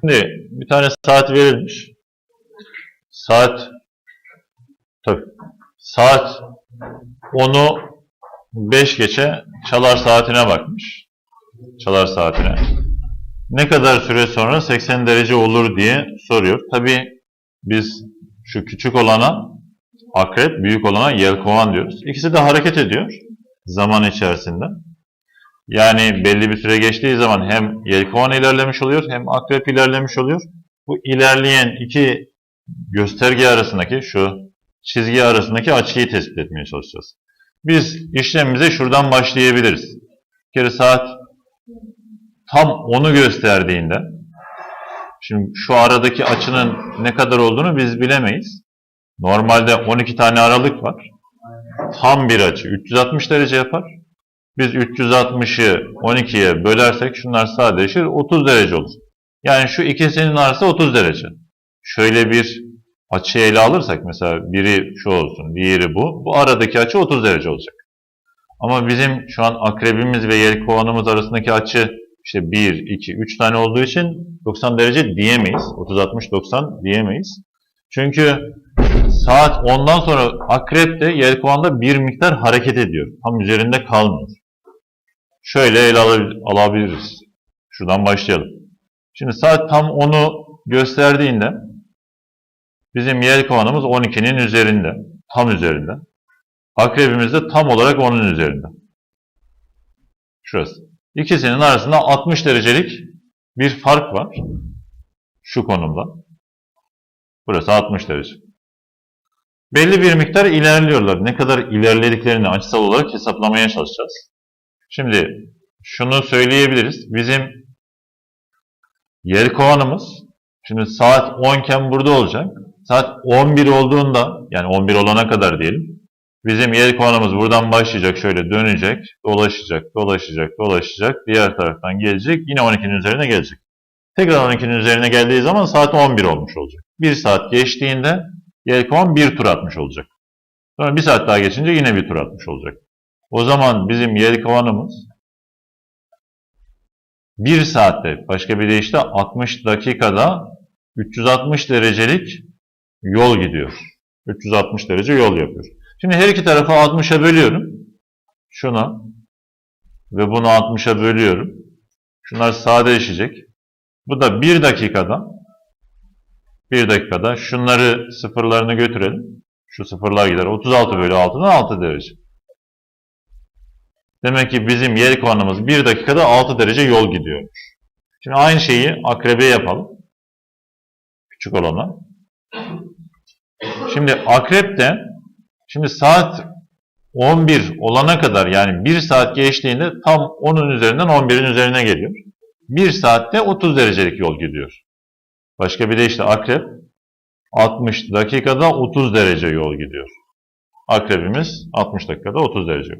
Şimdi bir tane saat verilmiş. Saat tabii saat 10'u 5 geçe çalar saatine bakmış. Çalar saatine. Ne kadar süre sonra 80 derece olur diye soruyor. Tabii biz şu küçük olana akrep, büyük olana yelkovan diyoruz. İkisi de hareket ediyor zaman içerisinde. Yani belli bir süre geçtiği zaman hem yelkovan ilerlemiş oluyor hem akrep ilerlemiş oluyor. Bu ilerleyen iki gösterge arasındaki şu çizgi arasındaki açıyı tespit etmeye çalışacağız. Biz işlemimize şuradan başlayabiliriz. Bir kere saat tam 10'u gösterdiğinde şimdi şu aradaki açının ne kadar olduğunu biz bilemeyiz. Normalde 12 tane aralık var. Tam bir açı 360 derece yapar. Biz 360'ı 12'ye bölersek şunlar sadeleşir 30 derece olur. Yani şu ikisinin arası 30 derece. Şöyle bir açı ele alırsak mesela biri şu olsun, diğeri bu. Bu aradaki açı 30 derece olacak. Ama bizim şu an akrebimiz ve yelkovanımız arasındaki açı işte 1, 2, 3 tane olduğu için 90 derece diyemeyiz. 30, 60, 90 diyemeyiz. Çünkü saat 10'dan sonra akrep de yelkovanda bir miktar hareket ediyor. Tam üzerinde kalmıyor. Şöyle ele alabil- alabiliriz. Şuradan başlayalım. Şimdi saat tam 10'u gösterdiğinde bizim yelkovanımız 12'nin üzerinde. Tam üzerinde. Akrebimiz de tam olarak onun üzerinde. Şurası. İkisinin arasında 60 derecelik bir fark var. Şu konumda. Burası 60 derece. Belli bir miktar ilerliyorlar. Ne kadar ilerlediklerini açısal olarak hesaplamaya çalışacağız. Şimdi şunu söyleyebiliriz. Bizim yelkovanımız şimdi saat 10 iken burada olacak. Saat 11 olduğunda yani 11 olana kadar diyelim. Bizim yelkovanımız buradan başlayacak şöyle dönecek, dolaşacak, dolaşacak, dolaşacak. Diğer taraftan gelecek. Yine 12'nin üzerine gelecek. Tekrar 12'nin üzerine geldiği zaman saat 11 olmuş olacak. 1 saat geçtiğinde yelkovan bir tur atmış olacak. Sonra bir saat daha geçince yine bir tur atmış olacak. O zaman bizim yelkovanımız 1 saatte başka bir deyişle 60 dakikada 360 derecelik yol gidiyor. 360 derece yol yapıyor. Şimdi her iki tarafı 60'a bölüyorum. Şuna ve bunu 60'a bölüyorum. Şunlar sadeleşecek. Bu da 1 dakikada 1 dakikada şunları sıfırlarını götürelim. Şu sıfırlar gider. 36 bölü 6'dan 6 derece. Demek ki bizim yer kovanımız 1 dakikada 6 derece yol gidiyormuş. Şimdi aynı şeyi akrebe yapalım. Küçük olana. Şimdi akrep de şimdi saat 11 olana kadar yani 1 saat geçtiğinde tam 10'un üzerinden 11'in üzerine geliyor. 1 saatte 30 derecelik yol gidiyor. Başka bir de işte akrep 60 dakikada 30 derece yol gidiyor. Akrebimiz 60 dakikada 30 derece.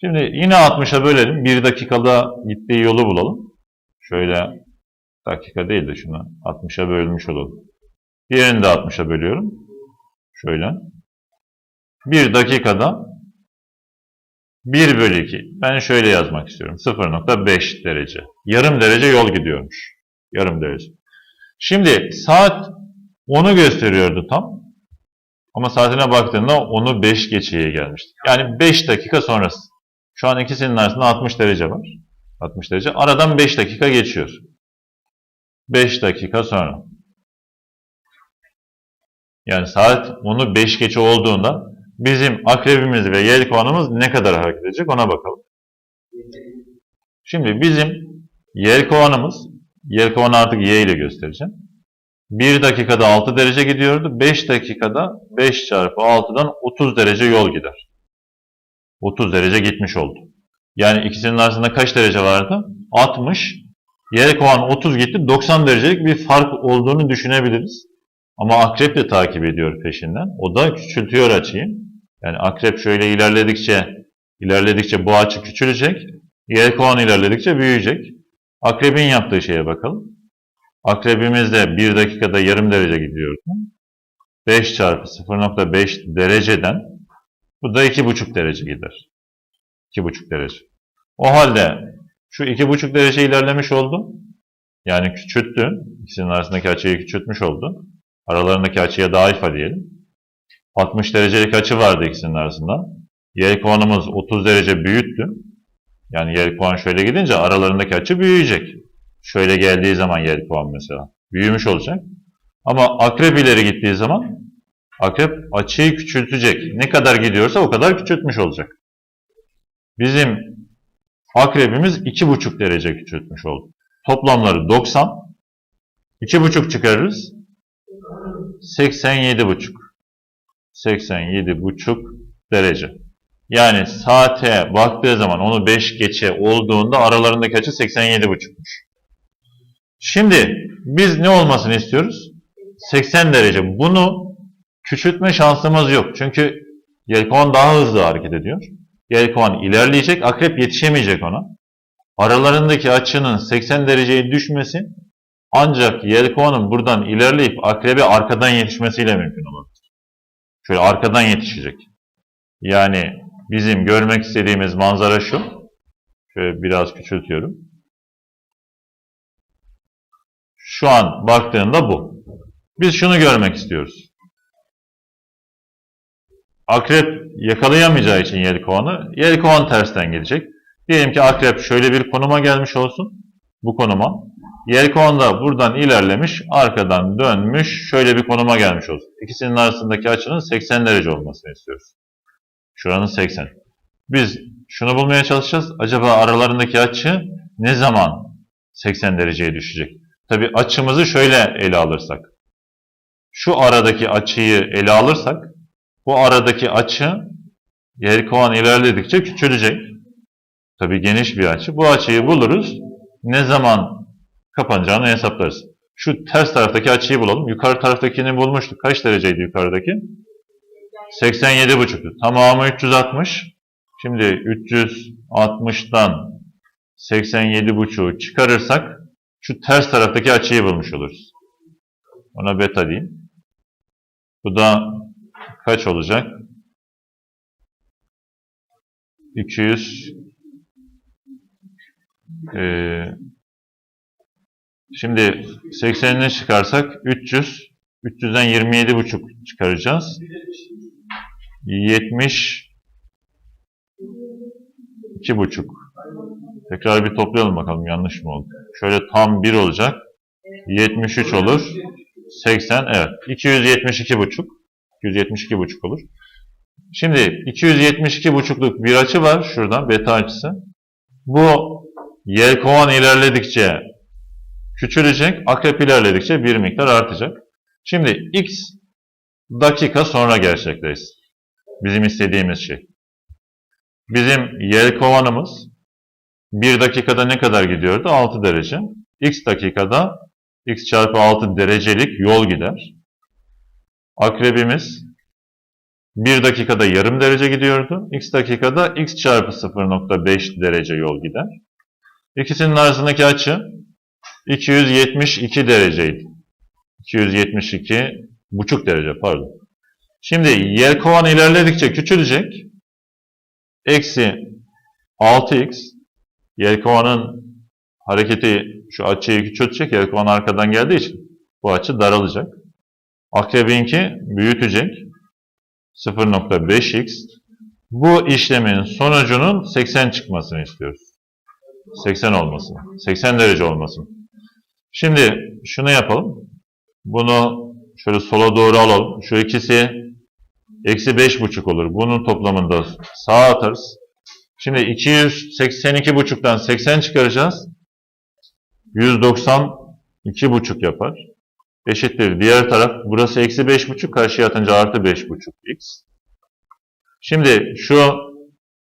Şimdi yine 60'a bölelim. 1 dakikada gittiği yolu bulalım. Şöyle dakika değil de şunu 60'a bölmüş olalım. Diğerini de 60'a bölüyorum. Şöyle. 1 dakikada 1 bölü 2. Ben şöyle yazmak istiyorum. 0.5 derece. Yarım derece yol gidiyormuş. Yarım derece. Şimdi saat 10'u gösteriyordu tam. Ama saatine baktığında onu 5 geçeye gelmişti. Yani 5 dakika sonrası. Şu an ikisinin arasında 60 derece var. 60 derece. Aradan 5 dakika geçiyor. 5 dakika sonra. Yani saat onu 5 geçe olduğunda bizim akrebimiz ve yelkovanımız ne kadar hareket edecek ona bakalım. Şimdi bizim yelkovanımız, yelkovanı artık y ile göstereceğim. 1 dakikada 6 derece gidiyordu. 5 dakikada 5 çarpı 6'dan 30 derece yol gider. 30 derece gitmiş oldu. Yani ikisinin arasında kaç derece vardı? 60. Yelkovan 30 gitti. 90 derecelik bir fark olduğunu düşünebiliriz. Ama akrep de takip ediyor peşinden. O da küçültüyor açıyı. Yani akrep şöyle ilerledikçe ilerledikçe bu açı küçülecek. Yelkovan ilerledikçe büyüyecek. Akrebin yaptığı şeye bakalım. Akrebimiz de 1 dakikada yarım derece gidiyordu. 5 çarpı 0.5 dereceden bu da 2,5 derece gider. 2,5 derece. O halde şu 2,5 derece ilerlemiş oldu. Yani küçülttü. İkisinin arasındaki açıyı küçültmüş oldu. Aralarındaki açıya daha alfa diyelim. 60 derecelik açı vardı ikisinin arasında. Yer kovanımız 30 derece büyüttü. Yani yer kovan şöyle gidince aralarındaki açı büyüyecek. Şöyle geldiği zaman yer kovan mesela. Büyümüş olacak. Ama akrep ileri gittiği zaman akrep açıyı küçültecek. Ne kadar gidiyorsa o kadar küçültmüş olacak. Bizim akrebimiz 2,5 derece küçültmüş oldu. Toplamları 90. 2,5 çıkarırız. 87,5. 87,5 derece. Yani saate baktığı zaman onu 5 geçe olduğunda aralarındaki açı 87,5'muş. Şimdi biz ne olmasını istiyoruz? 80 derece. Bunu küçültme şansımız yok. Çünkü yelkovan daha hızlı hareket ediyor. Yelkovan ilerleyecek, akrep yetişemeyecek ona. Aralarındaki açının 80 dereceye düşmesi ancak yelkovanın buradan ilerleyip akrebe arkadan yetişmesiyle mümkün olur. Şöyle arkadan yetişecek. Yani bizim görmek istediğimiz manzara şu. Şöyle biraz küçültüyorum. Şu an baktığında bu. Biz şunu görmek istiyoruz. Akrep yakalayamayacağı için yelkovanı, yelkovan tersten gelecek. Diyelim ki akrep şöyle bir konuma gelmiş olsun. Bu konuma. Yelkovan da buradan ilerlemiş, arkadan dönmüş, şöyle bir konuma gelmiş olsun. İkisinin arasındaki açının 80 derece olmasını istiyoruz. Şuranın 80. Biz şunu bulmaya çalışacağız. Acaba aralarındaki açı ne zaman 80 dereceye düşecek? Tabi açımızı şöyle ele alırsak. Şu aradaki açıyı ele alırsak, bu aradaki açı yelkovan ilerledikçe küçülecek. Tabi geniş bir açı. Bu açıyı buluruz. Ne zaman kapanacağını hesaplarız. Şu ters taraftaki açıyı bulalım. Yukarı taraftakini bulmuştuk. Kaç dereceydi yukarıdaki? 87,5'tu. Tamamı 360. Şimdi 360'dan 87,5'u çıkarırsak şu ters taraftaki açıyı bulmuş oluruz. Ona beta diyeyim. Bu da kaç olacak? 200 ee, şimdi 80'ini çıkarsak 300 300'den 27,5 çıkaracağız. 70 2,5 Tekrar bir toplayalım bakalım yanlış mı oldu. Şöyle tam 1 olacak. 73 olur. 80 evet. 272,5 272,5 olur. Şimdi 272,5'luk bir açı var şuradan beta açısı. Bu yelkovan ilerledikçe küçülecek, akrep ilerledikçe bir miktar artacak. Şimdi x dakika sonra gerçekleşsin. Bizim istediğimiz şey. Bizim yelkovanımız 1 dakikada ne kadar gidiyordu? 6 derece. X dakikada x çarpı 6 derecelik yol gider. Akrebimiz 1 dakikada yarım derece gidiyordu. X dakikada x çarpı 0.5 derece yol gider. İkisinin arasındaki açı 272 dereceydi. 272 buçuk derece pardon. Şimdi yelkovan ilerledikçe küçülecek. Eksi 6x yelkovanın hareketi şu açıyı küçültecek. Yelkovan arkadan geldiği için bu açı daralacak. Akrebinki büyütecek. 0.5x bu işlemin sonucunun 80 çıkmasını istiyoruz. 80 olmasını. 80 derece olmasını. Şimdi şunu yapalım. Bunu şöyle sola doğru alalım. Şu ikisi eksi 5,5 olur. Bunun toplamında sağa atarız. Şimdi 282,5'tan 80 çıkaracağız. 192,5 yapar. Eşittir. Diğer taraf burası eksi 5,5 karşıya atınca artı 5,5x. Şimdi şu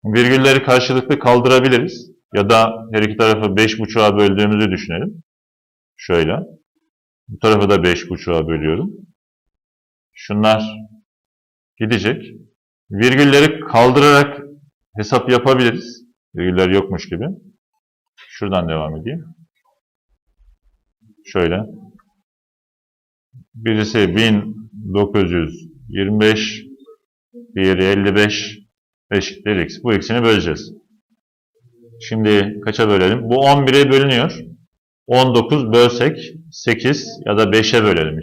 virgülleri karşılıklı kaldırabiliriz. Ya da her iki tarafı 5,5'a böldüğümüzü düşünelim. Şöyle. Bu tarafı da 5,5'a bölüyorum. Şunlar gidecek. Virgülleri kaldırarak hesap yapabiliriz. Virgüller yokmuş gibi. Şuradan devam edeyim. Şöyle. Birisi 1925, diğeri 55 eşittir x. Bu ikisini böleceğiz. Şimdi kaça bölelim? Bu 11'e bölünüyor. 19 bölsek 8 ya da 5'e bölelim.